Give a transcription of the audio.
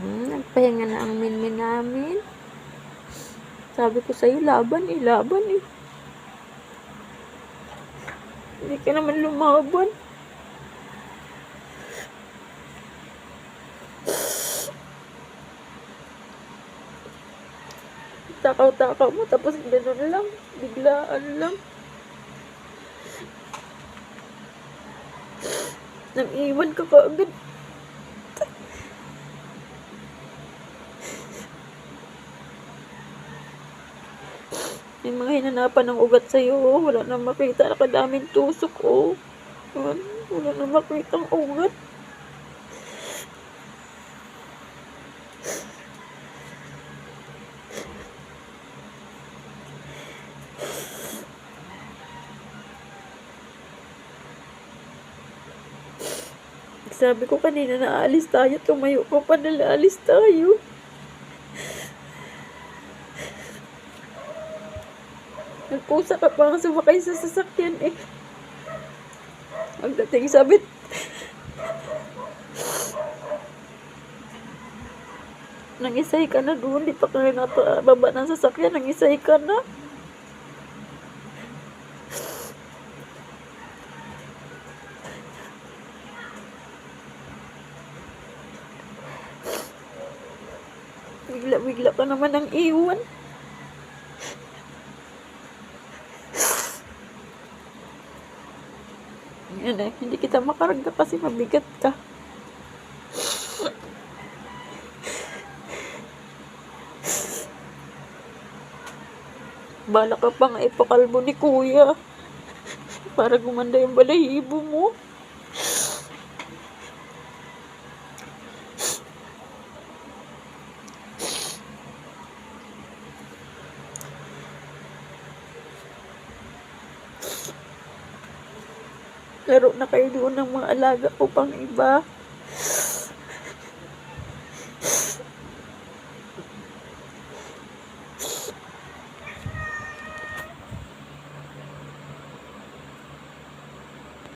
Hmm, nagpahinga na ang minmin namin. Sabi ko sa'yo, laban eh, laban eh. Hindi ka naman lumaban. Takaw-takaw mo, tapos gano'n lang. Biglaan lang. Nang iwan ka kaagad. May mga hinanapan ng ugat sa'yo, oh. Wala na makita. Nakadaming tusok, oh. Wala, wala na makita ang ugat. Sabi ko kanina na aalis tayo, tumayo ka pa na aalis tayo. Nagpusa ka pa nga sumakay sa sasakyan eh. Pagdating sabit. Nangisay ka na doon, di pa ka baba ng sasakyan, nangisay ka na. Bigla-bigla ka naman ang iwan. Yan eh, hindi kita makarga kasi mabigat ka. Bala ka pa nga ipakalbo ni kuya. Para gumanda yung balahibo mo. Laro na kayo doon ng mga alaga ko pang iba.